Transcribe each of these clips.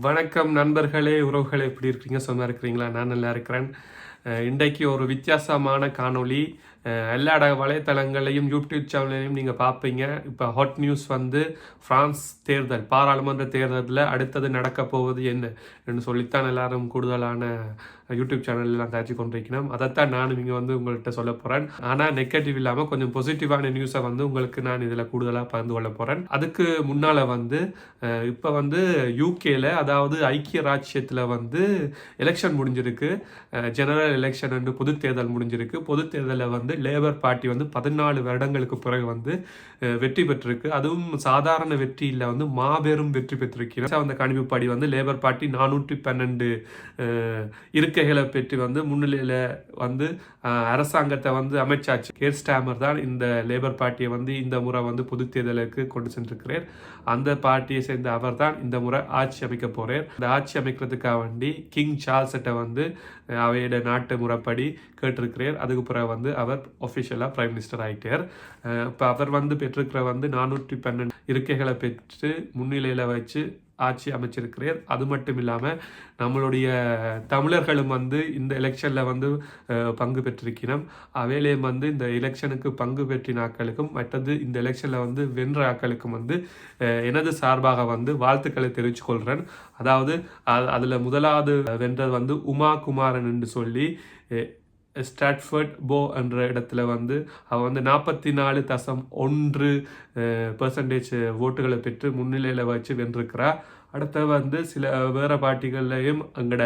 வணக்கம் நண்பர்களே உறவுகளே எப்படி இருக்கீங்க சும்மா இருக்கிறீங்களா? நான் நல்லா இருக்கிறேன். அஹ் இன்றைக்கு ஒரு வித்தியாசமான காணொளி. எல்லா வலைத்தளங்களையும் யூடியூப் சேனல்லையும் நீங்கள் பார்ப்பீங்க இப்போ ஹாட் நியூஸ் வந்து ஃப்ரான்ஸ் தேர்தல் பாராளுமன்ற தேர்தலில் அடுத்தது நடக்க போவது என்ன என்று சொல்லித்தான் எல்லாரும் கூடுதலான யூடியூப் சேனலில் நான் காய்ச்சி கொண்டிருக்கணும் அதைத்தான் நானும் இங்கே வந்து உங்கள்கிட்ட சொல்ல போகிறேன் ஆனால் நெகட்டிவ் இல்லாமல் கொஞ்சம் பாசிட்டிவான நியூஸை வந்து உங்களுக்கு நான் இதில் கூடுதலாக பகிர்ந்து கொள்ள போகிறேன் அதுக்கு முன்னால் வந்து இப்போ வந்து யூகேல அதாவது ஐக்கிய ராஜ்யத்தில் வந்து எலெக்ஷன் முடிஞ்சிருக்கு. ஜெனரல் எலெக்ஷன் வந்து பொது தேர்தல் முடிஞ்சிருக்கு. பொது தேர்தலில் வந்து லேபர் பார்ட்டி வந்து பதினாலு வருடங்களுக்கு பிறகு வந்து வெற்றி பெற்றிருக்கு. அதுவும் சாதாரண வெற்றி இல்லை வந்து மாபெரும் வெற்றி பெற்றிருக்கிறது. அந்த கணிப்புப்படி வந்து லேபர் பார்ட்டி நானூற்றி பன்னெண்டு இருக்கைகளை பெற்று வந்து முன்னிலையில் வந்து அரசாங்கத்தை வந்து அமைச்சாச்சு. கேர் ஸ்டாமர் தான் இந்த லேபர் பார்ட்டியை வந்து இந்த முறை வந்து பொது தேர்தலுக்கு கொண்டு சென்றிருக்கிறார். அந்த பார்ட்டியை சேர்ந்த அவர் தான் இந்த முறை ஆட்சி அமைக்க போகிறார் இந்த ஆட்சி அமைக்கிறதுக்காக வேண்டி கிங் சார்ல்ஸ்கிட்ட வந்து அவையோட நாட்டு முறைப்படி கேட்டிருக்கிறார். அதுக்கு பிறகு வந்து அவர் ஒஃபிஷியலாக பிரைம் மினிஸ்டர் ஆகிட்டார் இப்போ அவர் வந்து பெற்றிருக்கிற வந்து நானூற்றி பன்னெண்டு இருக்கைகளை பெற்று முன்னிலையில் வச்சு ஆட்சி அமைச்சிருக்கிறார். அது மட்டும் இல்லாமல் நம்மளுடைய தமிழர்களும் வந்து இந்த எலெக்ஷனில் வந்து பங்கு பெற்றிருக்கிறோம் அவையிலேயும் வந்து இந்த எலெக்ஷனுக்கு பங்கு பெற்றின ஆக்களுக்கும் மற்றது இந்த எலெக்ஷனில் வந்து வென்ற ஆக்களுக்கும் வந்து எனது சார்பாக வந்து வாழ்த்துக்களை தெரிவித்துக்கொள்கிறேன் அதாவது அதில் முதலாவது வென்றது வந்து உமா குமாரன் என்று சொல்லி ஸ்டாட்ஃபர்ட் போ என்ற இடத்துல வந்து அவள் வந்து நாற்பத்தி நாலு தசம் ஒன்று பெர்சன்டேஜ் ஓட்டுகளை பெற்று முன்னிலையில் வச்சு வென்றிருக்கிறா. அடுத்த வந்து சில வேற பாட்டிகள்லையும் எங்களோட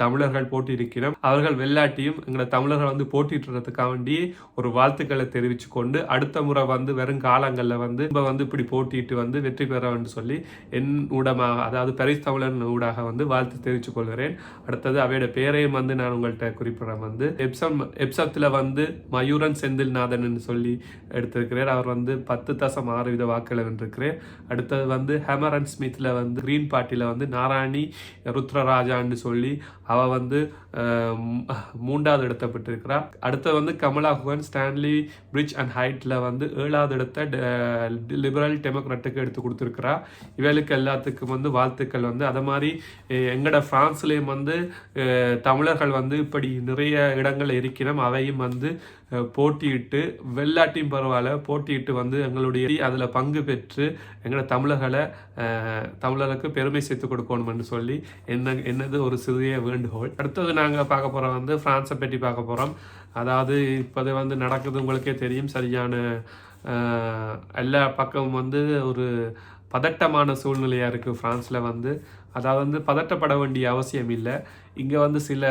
தமிழர்கள் போட்டியிருக்கிறோம் அவர்கள் வெள்ளாட்டியும் எங்களோட தமிழர்கள் வந்து போட்டிட்டுறதுக்காக வேண்டி ஒரு வாழ்த்துக்களை தெரிவித்து கொண்டு அடுத்த முறை வந்து வெறும் காலங்களில் வந்து நம்ம வந்து இப்படி போட்டிட்டு வந்து வெற்றி பெற சொல்லி என் ஊடமாக அதாவது பரிஸ் தமிழன் ஊடாக வந்து வாழ்த்து தெரிவித்து கொள்கிறேன் அடுத்தது அவையோட பேரையும் வந்து நான் உங்கள்கிட்ட குறிப்பிடுறேன். வந்து எப்சம் எப்சத்தில் வந்து மயூரன் செந்தில்நாதன் சொல்லி எடுத்திருக்கிறார். அவர் வந்து பத்து தசம் ஆறு வித வாக்குகளை வென்றிருக்கிறார். அடுத்தது வந்து ஹெமரன் ஸ்மித்தில் வந்து கிரீன் பார்ட்டியில் வந்து நாராயணி ருத்ரராஜான்னு சொல்லி அவள் வந்து மூன்றாவது இடத்த பெற்றிருக்கிறார் அடுத்து வந்து கமலா ஹுவன் ஸ்டான்லி பிரிட்ஜ் அண்ட் ஹைட்டில் வந்து ஏழாவது இடத்தை லிபரல் டெமோக்ராட்டுக்கு எடுத்து கொடுத்துருக்குறா. இவளுக்கு எல்லாத்துக்கும் வந்து வாழ்த்துக்கள் வந்து. அதை மாதிரி எங்களோட ஃப்ரான்ஸ்லேயும் வந்து தமிழர்கள் வந்து இப்படி நிறைய இடங்கள் இருக்கிறோம் அவையும் வந்து போட்டியிட்டு வெள்ளாட்டியும் பரவாயில்ல போட்டியிட்டு வந்து எங்களுடைய அதில் பங்கு பெற்று எங்களோட தமிழர்களை தமிழர் தமிழருக்கு பெருமை சேர்த்து கொடுக்கணும்னு சொல்லி என்ன என்னது ஒரு சிறிய வேண்டுகோள். அடுத்தது நாங்கள் பார்க்க போகிறோம் வந்து ஃப்ரான்ஸை பற்றி பார்க்க போகிறோம் அதாவது இப்போது வந்து நடக்குது உங்களுக்கே தெரியும். சரியான எல்லா பக்கமும் வந்து ஒரு பதட்டமான சூழ்நிலையாக இருக்குது ஃப்ரான்ஸில் வந்து. அதாவது வந்து பதட்டப்பட வேண்டிய அவசியம் இல்லை. இங்கே வந்து சில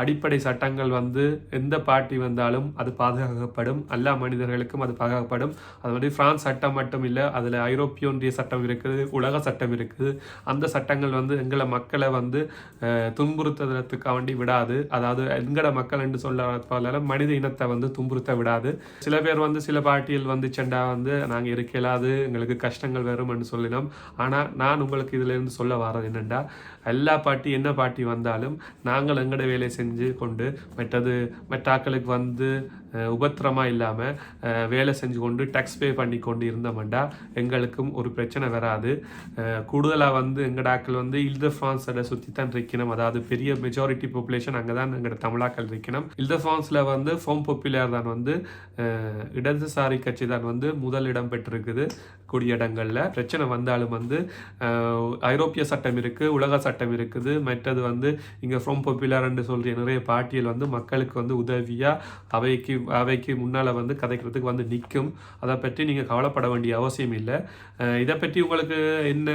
அடிப்படை சட்டங்கள் வந்து எந்த பார்ட்டி வந்தாலும் அது பாதுகாக்கப்படும். எல்லா மனிதர்களுக்கும் அது பாதுகாக்கப்படும். அது மாதிரி ஃப்ரான்ஸ் சட்டம் மட்டும் இல்லை அதில் ஐரோப்பிய ஒன்றிய சட்டம் இருக்குது உலக சட்டம் இருக்குது. அந்த சட்டங்கள் வந்து எங்களை மக்களை வந்து துன்புறுத்துறதுக்காக வேண்டி விடாது. அதாவது எங்கட மக்கள் என்று சொல்ல மனித இனத்தை வந்து துன்புறுத்த விடாது. சில பேர் வந்து சில பார்ட்டியில் வந்து செண்டா வந்து நாங்கள் இருக்கலாது எங்களுக்கு கஷ்டங்கள் வரும்னு சொல்லினோம். ஆனால் நான் உங்களுக்கு இதுல சொல்ல வர காரணம் என்னென்னா எல்லா பாட்டி என்ன பாட்டி வந்தாலும் நாங்கள் எங்கட வேலையை செஞ்சு கொண்டு மற்றது மற்றாக்களுக்கு வந்து உபத்திரமாக உபத்திரமா இல்லாமல் வேலை செஞ்சு கொண்டு டேக்ஸ் பே பண்ணி கொண்டு இருந்தோம்டா எங்களுக்கும் ஒரு பிரச்சனை வராது. கூடுதலாக வந்து எங்கள் ஆக்கள் வந்து இல்த ஃப்ரான்ஸோட சுற்றி தான் இருக்கணும். அதாவது பெரிய மெஜாரிட்டி பாப்புலேஷன் அங்கே தான் எங்களோட தமிழாக்கள் இருக்கணும். இல்த ஃப்ரான்ஸில் வந்து ஃபோம் பொப்புலர் தான் வந்து இடதுசாரி கட்சி தான் வந்து முதல் இடம் பெற்றிருக்குது கூடிய இடங்களில் பிரச்சனை வந்தாலும் வந்து ஐரோப்பிய சட்டம் இருக்குது உலக சட்டம் இருக்குது. மற்றது வந்து இங்கே ஃப்ரோம் பாப்புலர்ன்னு சொல்கிற நிறைய பாட்டியல் வந்து மக்களுக்கு வந்து உதவியாக அவைக்கு அவைக்கு முன்னால் வந்து கதைக்கிறதுக்கு வந்து நிற்கும் அதை பற்றி நீங்கள் கவலைப்பட வேண்டிய அவசியம் இல்லை. இதை பற்றி உங்களுக்கு என்ன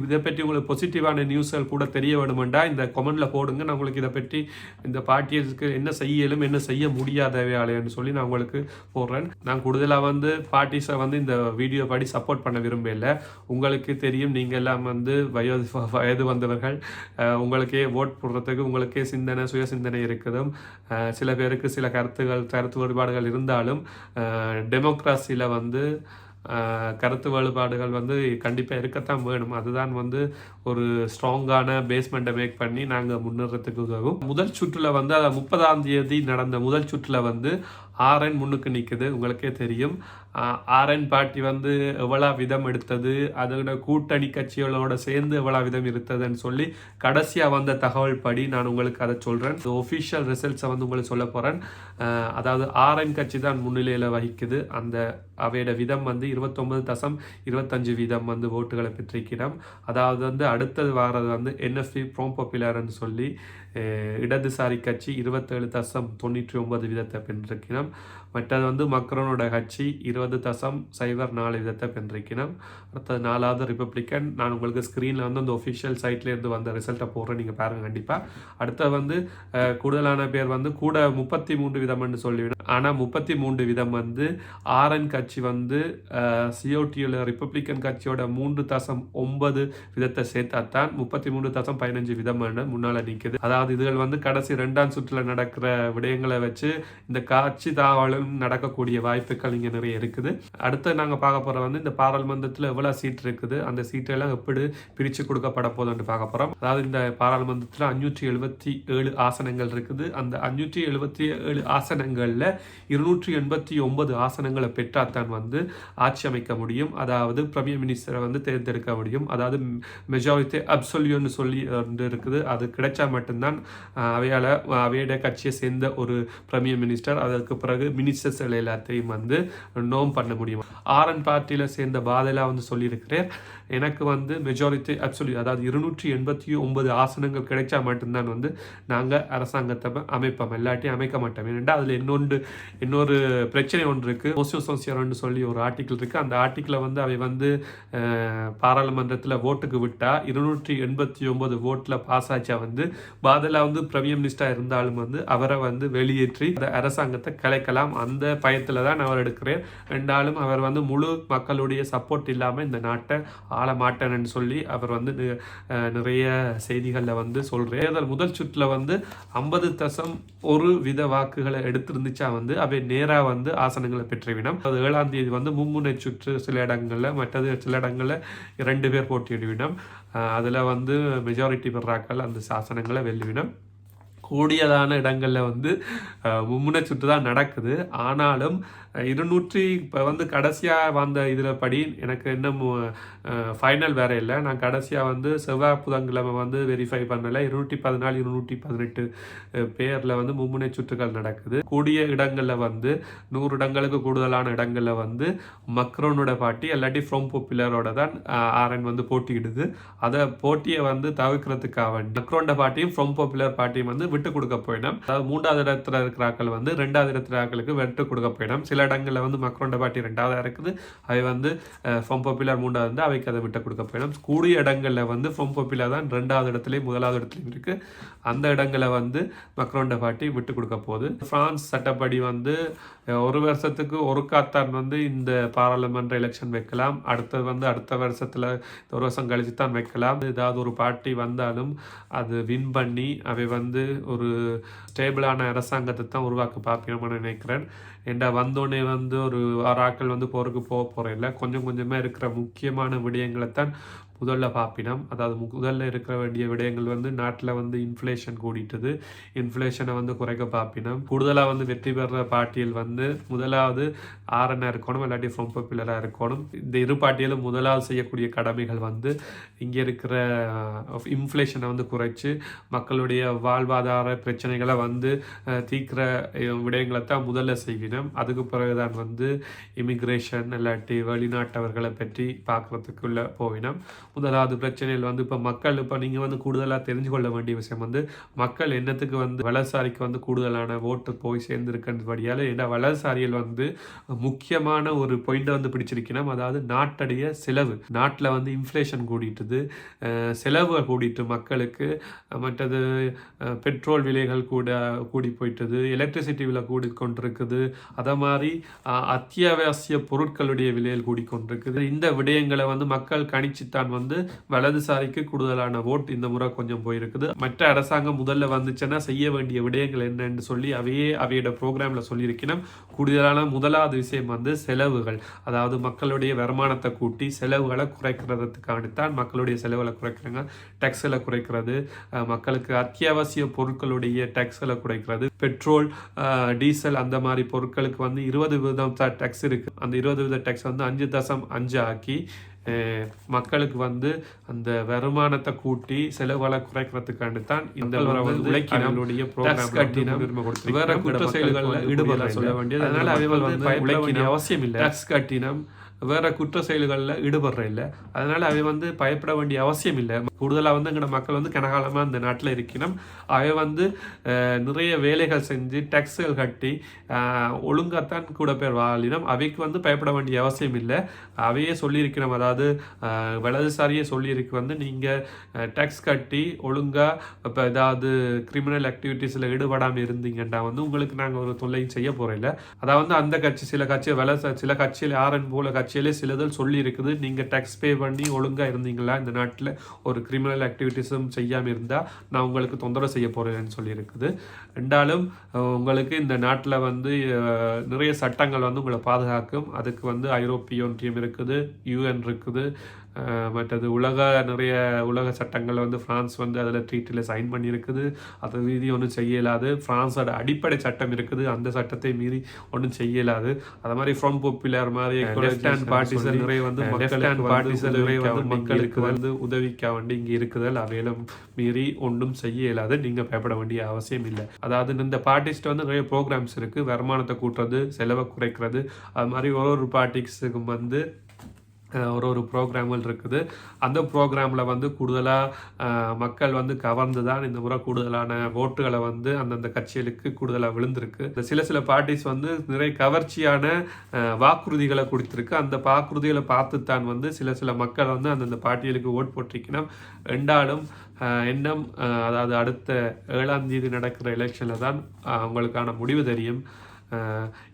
இதை பற்றி உங்களுக்கு பாசிட்டிவான நியூஸ்கள் கூட தெரிய வேணுமெண்டா இந்த கொமெண்டில் போடுங்க. நான் உங்களுக்கு இதை பற்றி இந்த பாட்டியலுக்கு என்ன செய்யலும் என்ன செய்ய முடியாதவையாலேன்னு சொல்லி நான் உங்களுக்கு போடுறேன். நான் கூடுதலாக வந்து பார்ட்டிஸை வந்து இந்த வீடியோ படி சப்போர்ட் பண்ண விரும்பல உங்களுக்கு தெரியும் நீங்கள் எல்லாம் வந்து வயது வயது வந்தவர்கள். உங்களுக்கே ஓட் போடுறதுக்கு உங்களுக்கே சிந்தனை சுய சிந்தனை இருக்குதும் சில பேருக்கு சில கருத்துகள் கருத்துகள் வேறுபாடுகள் இருந்தாலும் டெமோக்ராசியில் வந்து கருத்து வேறுபாடுகள் வந்து கண்டிப்பாக இருக்கத்தான் வேணும். அதுதான் வந்து ஒரு ஸ்ட்ராங்கான பேஸ்மெண்ட்டை மேக் பண்ணி நாங்கள் முன்னேறத்துக்கு உதவும். முதல் சுற்றில் வந்து அதை முப்பதாம் தேதி நடந்த முதல் சுற்றில் வந்து ஆர்என் முன்னுக்கு நிற்குது உங்களுக்கே தெரியும். ஆர்என் பார்ட்டி வந்து எவ்வளோ விதம் எடுத்தது அதோட கூட்டணி கட்சிகளோட சேர்ந்து எவ்வளோ விதம் இருந்ததுன்னு சொல்லி கடைசியாக வந்த தகவல் படி நான் உங்களுக்கு அதை சொல்கிறேன் ஒஃபிஷியல் ரிசல்ட்ஸை வந்து உங்களுக்கு சொல்ல போகிறேன் அதாவது ஆர்என் கட்சி தான் முன்னிலையில் வகிக்குது. அந்த அவையோட விதம் வந்து இருபத்தொம்பது தசம் இருபத்தஞ்சு வீதம் வந்து ஓட்டுகளை பெற்றிருக்கிறோம். அதாவது வந்து அடுத்தது வாரது வந்து என்எஃப்பி ப்ரோம் பாப்புலர்னு சொல்லி இடதுசாரி கட்சி இருபத்தேழு தசம் தொண்ணூற்றி ஒன்பது வீதத்தை பெற்றிருக்கிறோம் மற்றது வந்து மக்ரோனோட கட்சி இருபது தசம் சைபர் நாலு விதத்தை பெற்றிருக்கிறோம் அடுத்தது நாலாவது ரிப்பப்ளிக்கன் நான் உங்களுக்கு ஸ்க்ரீனில் வந்து அந்த ஒஃபிஷியல் சைட்லேருந்து வந்த ரிசல்ட்டை போடுறேன். நீங்கள் பாருங்கள் கண்டிப்பாக அடுத்தது வந்து கூடுதலான பேர் வந்து கூட முப்பத்தி மூன்று விதம்னு சொல்லிவிடும். ஆனால் முப்பத்தி மூன்று விதம் வந்து ஆர்என் கட்சி வந்து சிஓடியில் ரிப்பப்ளிக்கன் கட்சியோட மூன்று தசம் ஒன்பது விதத்தை சேர்த்தா தான் முப்பத்தி மூன்று தசம் பதினஞ்சு விதம்னு முன்னால் நிற்குது அதாவது இதுகள் வந்து கடைசி ரெண்டாம் சுற்றில் நடக்கிற விடயங்களை வச்சு இந்த காட்சி தாவலும் நடக்கக்கூடிய வாய்ப்புகள் இங்கே நிறைய இருக்குது. அடுத்து நாங்கள் பார்க்க போகிற வந்து இந்த பாராளுமன்றத்தில் எவ்வளோ சீட் இருக்குது அந்த சீட்டெல்லாம் எப்படி பிரித்து கொடுக்கப்பட போதுன்னு பார்க்க போகிறோம் அதாவது இந்த பாராளுமன்றத்தில் அஞ்சூற்றி எழுபத்தி ஏழு ஆசனங்கள் இருக்குது. அந்த அஞ்சூற்றி எழுபத்தி ஏழு ஆசனங்களில் இருநூற்றி எண்பத்தி ஒன்பது ஆசனங்களை பெற்றாத்தான் வந்து ஆட்சி அமைக்க முடியும். அதாவது பிரமியர் மினிஸ்டரை வந்து தேர்ந்தெடுக்க முடியும். அதாவது மெஜாரிட்டி அப்சொல்யூன்னு சொல்லி வந்து இருக்குது. அது கிடைச்சா மட்டும்தான் தான் அவையால் அவையோட கட்சியை சேர்ந்த ஒரு பிரமியர் மினிஸ்டர் அதற்கு பிறகு மினிஸ்டர்ஸ் எல்லாத்தையும் வந்து நோம் பண்ண முடியும். ஆர்என் பார்ட்டியில் சேர்ந்த பாதலா வந்து சொல்லியிருக்கிறேன். எனக்கு வந்து மெஜாரிட்டி அப்சல்யூட் அதாவது இருநூற்றி எண்பத்தி ஒன்பது ஆசனங்கள் கிடைச்சா மட்டும்தான் வந்து நாங்கள் அரசாங்கத்தை அமைப்போம். எல்லாட்டையும் அமைக்க மாட்டோம். ஏனென்றா அதில் இன்னொன்று இன்னொரு பிரச்சனை ஒன்று இருக்குது மோசியோ சோசியர்னு சொல்லி ஒரு ஆர்டிக்கிள் இருக்குது அந்த ஆர்டிக்கிளை வந்து அவை வந்து பாராளுமன்றத்தில் ஓட்டுக்கு விட்டால் இருநூற்றி எண்பத்தி ஒன்பது ஓட்டில் பாஸ் ஆச்சா வந்து பாதலா வந்து பிரமியம் மினிஸ்டர் இருந்தாலும் வந்து அவரை வந்து வெளியேற்றி அந்த அரசாங்கத்தை கலைக்கலாம். அந்த பயத்தில் தான் அவர் எடுக்கிறேன். ரெண்டாலும் அவர் வந்து முழு மக்களுடைய சப்போர்ட் இல்லாமல் இந்த நாட்டை ஆள மாட்டேன்னு சொல்லி அவர் வந்து நிறைய செய்திகளில் வந்து சொல்கிறேன் தேர்தல் முதல் சுற்றில் வந்து ஐம்பது தசம் ஒரு வித வாக்குகளை எடுத்திருந்துச்சா வந்து அவை நேராக வந்து ஆசனங்களை பெற்றுவிடும் அது ஏழாம் தேதி வந்து மும்முனை சுற்று சில இடங்களில் மற்றது சில இடங்களில் இரண்டு பேர் போட்டியிடுவிடும் அதில் வந்து மெஜாரிட்டி பெறாக்கள் அந்த சாசனங்களை வெல்லுவிடும் கூடியதான இடங்களில் வந்து மும்முனை சுற்று தான் நடக்குது. ஆனாலும் இருநூற்றி இப்போ வந்து கடைசியாக வந்த இதில் படி எனக்கு இன்னும் ஃபைனல் வேற இல்லை. நான் கடைசியாக வந்து செவ்வாய் புதன்கிழமை வந்து வெரிஃபை பண்ணலை. இருநூற்றி பதினாலு இருநூற்றி பதினெட்டு பேரில் வந்து மும்முனை சுற்றுகள் நடக்குது. கூடிய இடங்களில் வந்து நூறு இடங்களுக்கு கூடுதலான இடங்களில் வந்து மக்ரோனோட பாட்டி இல்லாட்டி ஃப்ரோம் பாப்புலரோட தான் ஆர்என் வந்து போட்டியிடுது. அதை போட்டியை வந்து தவிர்க்கிறதுக்காக வேண்டி மக்ரோண்ட பாட்டியும் ஃப்ரோம் பாப்புலர் பாட்டியும் வந்து விட்டு கொடுக்க போயிடும். அதாவது மூன்றாவது இடத்துல இருக்கிறாக்கள் வந்து ரெண்டாவது இடத்துல ஆக்களுக்கு விட்டு கொடுக்க போயிடும். சில இடங்களில் வந்து மக்ரோண்ட பாட்டி ரெண்டாவதாக இருக்குது. அவை வந்து ஃபம் பாப்புலர் மூன்றாவது வந்து அவைக்கு அதை விட்டு கொடுக்க போயிடும். கூடிய இடங்களில் வந்து ஃபம் பாப்புலர் தான் ரெண்டாவது இடத்துலையும் முதலாவது இடத்துலையும் இருக்குது அந்த இடங்களை வந்து மக்ரோண்ட பாட்டி விட்டு கொடுக்க போகுது. ஃப்ரான்ஸ் சட்டப்படி வந்து ஒரு வருஷத்துக்கு ஒரு காத்தான் வந்து இந்த பாராளுமன்ற எலெக்ஷன் வைக்கலாம். அடுத்தது வந்து அடுத்த வருஷத்தில் ஒரு வருஷம் கழிச்சு தான் வைக்கலாம். ஏதாவது ஒரு பார்ட்டி வந்தாலும் அது வின் பண்ணி அவை வந்து ஒரு ஸ்டேபிளான அரசாங்கத்தை தான் உருவாக்க பார்க்கணும்னு நினைக்கிறேன். ஏண்டா வந்தோடனே வந்து ஒரு ஆறு ஆட்கள் வந்து போருக்கு போக போகிறதில்ல கொஞ்சம் கொஞ்சமாக இருக்கிற முக்கியமான விடயங்களை தான் முதல்ல பார்ப்பினம் அதாவது முதல்ல இருக்கிற வேண்டிய விடயங்கள் வந்து நாட்டில் வந்து இன்ஃப்ளேஷன் கூடிட்டுது. இன்ஃப்ளேஷனை வந்து குறைக்க பார்ப்பினம் கூடுதலாக வந்து வெற்றி பெற பாட்டியல் வந்து முதலாவது ஆர்என்னாக இருக்கணும் இல்லாட்டி ஃப்ரம் பாப்புலராக இருக்கணும். இந்த இரு பாட்டியலும் முதலாவது செய்யக்கூடிய கடமைகள் வந்து இங்கே இருக்கிற இன்ஃப்ளேஷனை வந்து குறைச்சி மக்களுடைய வாழ்வாதார பிரச்சனைகளை வந்து தீக்கிற விடயங்களை தான் முதல்ல செய்வினம். அதுக்கு பிறகுதான் வந்து இமிக்ரேஷன் இல்லாட்டி வெளிநாட்டவர்களை பற்றி பார்க்குறதுக்குள்ள போவினம். முதலாவது பிரச்சனைகள் வந்து இப்போ மக்கள் இப்போ நீங்கள் வந்து கூடுதலாக தெரிஞ்சு கொள்ள வேண்டிய விஷயம் வந்து மக்கள் என்னத்துக்கு வந்து வலதுசாரிக்கு வந்து கூடுதலான ஓட்டு போய் சேர்ந்துருக்கின்றபடியால் ஏன்னா வலதுசாரியில் வந்து முக்கியமான ஒரு பாயிண்டை வந்து பிடிச்சிருக்கணும். அதாவது நாட்டுடைய செலவு. நாட்டில் வந்து இன்ஃப்ளேஷன் கூடிட்டுது. செலவு கூடிட்டு மக்களுக்கு மற்றது பெட்ரோல் விலைகள் கூட கூடி போயிட்டது. எலக்ட்ரிசிட்டி விலை கூடி கொண்டிருக்குது அதை மாதிரி அத்தியாவசிய பொருட்களுடைய விலைகள் கூடி கொண்டிருக்குது இந்த விடயங்களை வந்து மக்கள் கணிச்சுத்தான் வந்து வந்து வலதுசாரிக்கு கூடுதலான ஓட் இந்த முறை கொஞ்சம் போயிருக்குது. மற்ற அரசாங்கம் முதல்ல வந்துச்சுன்னா செய்ய வேண்டிய விடயங்கள் என்னன்னு சொல்லி அவையே அவையோட ப்ரோக்ராம்ல சொல்லியிருக்கணும். கூடுதலான முதலாவது விஷயம் வந்து செலவுகள். அதாவது மக்களுடைய வருமானத்தை கூட்டி செலவுகளை குறைக்கிறதுக்காகத்தான் மக்களுடைய செலவுகளை குறைக்கிறாங்க. டேக்ஸ்களை குறைக்கிறது மக்களுக்கு அத்தியாவசிய பொருட்களுடைய டேக்ஸ்களை குறைக்கிறது. பெட்ரோல் டீசல் அந்த மாதிரி பொருட்களுக்கு வந்து இருபது விதம் டேக்ஸ் இருக்கு. அந்த இருபது வித டேக்ஸ் வந்து அஞ்சு தசம் அஞ்சு ஆக்கி மக்களுக்கு வந்து அந்த வருமானத்தை கூட்டி செலவுகளை குறைக்கிறதுக்காண்டி தான் இந்த உழைக்கினுடைய வேற குற்ற செயல்களில் ஈடுபட சொல்ல வேண்டியது. அதனால அவர்கள் வந்து உழைக்கின அவசியம் இல்லை. டாக்ஸ் கட்டினம். வேறு குற்ற செயல்களில் ஈடுபடுற இல்லை. அதனால் அவை வந்து பயப்பட வேண்டிய அவசியம் இல்லை. கூடுதலாக வந்து எங்களோட மக்கள் வந்து கனகாலமாக இந்த நாட்டில் இருக்கணும் அவை வந்து நிறைய வேலைகள் செஞ்சு டேக்ஸுகள் கட்டி ஒழுங்காத்தான் கூட பேர் வாழினம். அவைக்கு வந்து பயப்பட வேண்டிய அவசியம் இல்லை. அவையே சொல்லியிருக்கிறோம் அதாவது வலதுசாரியே சொல்லியிருக்கு. வந்து நீங்கள் டேக்ஸ் கட்டி ஒழுங்காக இப்போ ஏதாவது கிரிமினல் ஆக்டிவிட்டீஸில் ஈடுபடாமல் இருந்தீங்கன்னா வந்து உங்களுக்கு நாங்கள் ஒரு தொல்லையும் செய்ய போகிறோம் அதாவது வந்து அந்த கட்சி சில கட்சி வல சில கட்சியில் ஆரன் போல கட்சி கட்சியிலே சிலதில் சொல்லி இருக்குது நீங்கள் டேக்ஸ் பே பண்ணி ஒழுங்காக இருந்தீங்களா? இந்த நாட்டில் ஒரு கிரிமினல் ஆக்டிவிட்டிஸும் செய்யாமல் இருந்தால் நான் உங்களுக்கு தொந்தரவு செய்ய போகிறேன்னு சொல்லியிருக்குது. ரெண்டாலும் உங்களுக்கு இந்த நாட்டில் வந்து நிறைய சட்டங்கள் வந்து உங்களை பாதுகாக்கும். அதுக்கு வந்து ஐரோப்பிய ஒன்றியம் இருக்குது யூஎன் இருக்குது அஹ், மற்றது உலக நிறைய உலக சட்டங்கள் வந்து பிரான்ஸ் வந்து அதில் ட்ரீட்டில் சைன் பண்ணியிருக்குது. அதை மீறி ஒன்றும் செய்ய இயலாது பிரான்ஸோட அடிப்படை சட்டம் இருக்குது. அந்த சட்டத்தை மீறி ஒன்றும் செய்ய இயலாது அது மாதிரி ஃப்ரம் பாப்புலர் மாதிரி லெஃப்ட் ஹேண்ட் பார்ட்டிஸ் நிறைய வந்து லெஃப்ட் ஹேண்ட் பார்ட்டிஸ் நிறைய வந்து மக்களுக்கு வந்து உதவிக்க வேண்டி இங்கே இருக்குதல். அவையிலும் மீறி ஒன்றும் செய்ய இயலாது நீங்கள் பயப்பட வேண்டிய அவசியம் இல்லை. அதாவது இந்த பார்ட்டிஸ்ட் வந்து நிறைய ப்ரோக்ராம்ஸ் இருக்குது வருமானத்தை கூட்டுறது செலவை குறைக்கிறது. அது மாதிரி ஒரு ஒரு பார்ட்டிஸுக்கும் வந்து ஒரு ஒரு ப்ரோக்ராம்கள் இருக்குது. அந்த ப்ரோக்ராமில் வந்து கூடுதலாக மக்கள் வந்து கவர்ந்து தான் இந்த முறை கூடுதலான ஓட்டுகளை வந்து அந்தந்த கட்சிகளுக்கு கூடுதலாக விழுந்திருக்கு. இந்த சில சில பார்ட்டிஸ் வந்து நிறைய கவர்ச்சியான வாக்குறுதிகளை கொடுத்துருக்கு. அந்த வாக்குறுதிகளை பார்த்து தான் வந்து சில சில மக்கள் வந்து அந்தந்த பார்ட்டிகளுக்கு ஓட் போட்டிருக்கணும். ரெண்டாலும் இன்னும் அதாவது அடுத்த ஏழாம் தேதி நடக்கிற எலெக்ஷனில் தான் அவங்களுக்கான முடிவு தெரியும்.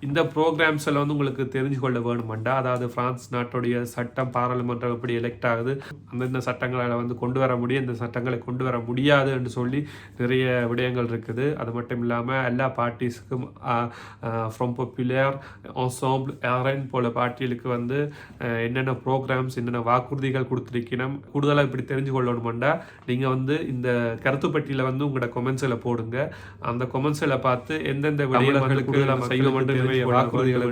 இந்த ப்ரோக்ராம்ஸ் எல்லாம் வந்து உங்களுக்கு தெரிஞ்சு கொள்ள வேணுமெண்டா? அதாவது பிரான்ஸ் நாட்டுடைய சட்டம் பாராளுமன்றம் எப்படி எலெக்ட் ஆகுது? அந்தந்த சட்டங்களை வந்து கொண்டு வர முடியும் இந்த சட்டங்களை கொண்டு வர முடியாது என்று சொல்லி நிறைய விடயங்கள் இருக்குது. அது மட்டும் இல்லாமல் எல்லா பார்ட்டிஸுக்கும் ஃப்ரம் பாப்புலர் ensemble ஏரன் போல பார்ட்டிகளுக்கு வந்து என்னென்ன ப்ரோக்ராம்ஸ் என்னென்ன வாக்குறுதிகள் கொடுத்துருக்கணும் கூடுதலாக இப்படி தெரிஞ்சு கொள்ளணுமெண்டா நீங்கள் வந்து இந்த கருத்து பட்டியல வந்து உங்களோட கொமெண்ட்ஸில் போடுங்க. அந்த கொமெண்ட்ஸில் பார்த்து எந்தெந்த விடயங்களுக்கு நிறைய வாக்குறுதிகளை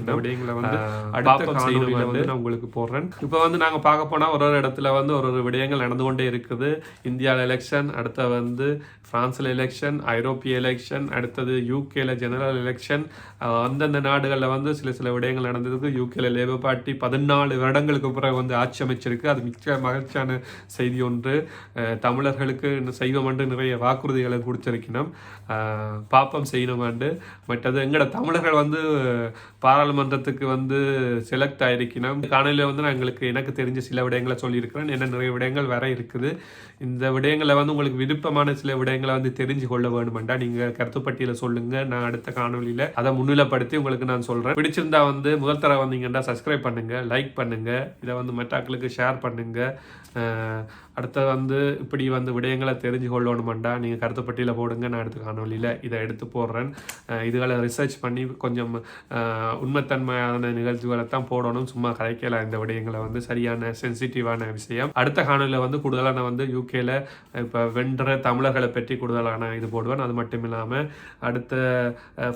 அந்த விடயங்களை வந்து அடுத்த காணொலியில வந்து நான் உங்களுக்கு போடுறேன். இப்போ வந்து நாங்கள் பார்க்க போனால் ஒரு ஒரு இடத்துல வந்து ஒரு ஒரு விடயங்கள் நடந்து கொண்டே இருக்குது. இந்தியாவில் எலெக்ஷன் அடுத்த வந்து பிரான்ஸில் எலெக்ஷன் ஐரோப்பிய எலெக்ஷன் அடுத்தது யூகேல ஜெனரல் எலெக்ஷன் அந்தந்த நாடுகளில் வந்து சில சில விடயங்கள் நடந்திருக்கு. யூகேல லேபர் பார்ட்டி பதினாலு வருடங்களுக்கு பிறகு வந்து ஆட்சி அமைச்சிருக்கு. அது மிக்க மகிழ்ச்சியான செய்தி ஒன்று. தமிழர்களுக்கு செய்வோம் என்று நிறைய வாக்குறுதிகளை கொடுத்திருக்கணும். பாப்பம் செய்யணும் என்று. மற்றது எங்களோட தமிழர்கள் வந்து பாராளுமன்றத்துக்கு வந்து செலக்ட் ஆயிருக்கணும். காணொலியில் வந்து நான் எங்களுக்கு எனக்கு தெரிஞ்ச சில விடயங்களை சொல்லியிருக்கிறேன். என்ன நிறைய விடயங்கள் வர இருக்குது. இந்த விடயங்களை வந்து உங்களுக்கு விருப்பமான சில விடயங்களை வந்து தெரிஞ்சு கொள்ள வேணுமெண்டா? நீங்கள் கருத்துப்பட்டியில் சொல்லுங்கள் நான் அடுத்த காணொலியில் அதை முன்னிலைப்படுத்தி உங்களுக்கு நான் சொல்கிறேன் பிடிச்சிருந்தா வந்து முதல் தர வந்தீங்கன்னா சப்ஸ்கிரைப் பண்ணுங்கள் லைக் பண்ணுங்கள் இதை வந்து மற்றாக்களுக்கு ஷேர் பண்ணுங்கள் அஹ் அடுத்தது வந்து இப்படி வந்து விடயங்களை தெரிஞ்சு கொள்ளணுமெண்டா நீங்கள் கருத்துப்பட்டியில் போடுங்க நான் அடுத்த காணொலியில் இதை எடுத்து போடுறேன். இதுகளை ரிசர்ச் பண்ணி கொஞ்சம் உண்மைத்தன்மையான நிகழ்ச்சிகளை தான் போடணும். சும்மா கலைக்கல இந்த விடயங்களை வந்து சரியான சென்சிட்டிவான விஷயம். அடுத்த காணொலியில் வந்து கூடுதலாக நான் வந்து யூகேல இப்போ வென்ற தமிழர்களை பற்றி கூடுதலான இது போடுவேன். அது மட்டும் இல்லாமல் அடுத்த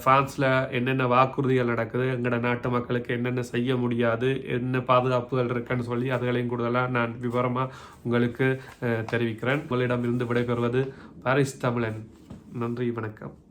ஃபிரான்ஸில் என்னென்ன வாக்குறுதிகள் நடக்குது எங்களோட நாட்டு மக்களுக்கு என்னென்ன செய்ய முடியாது என்ன பாதுகாப்புகள் இருக்குன்னு சொல்லி அதுகளையும் கூடுதலாக நான் விவரமாக உங்களுக்கு தெரிவிக்கிறேன். உங்களிடம் இருந்து விடைபெறுவது பாரிஸ் தமிழன். நன்றி வணக்கம்.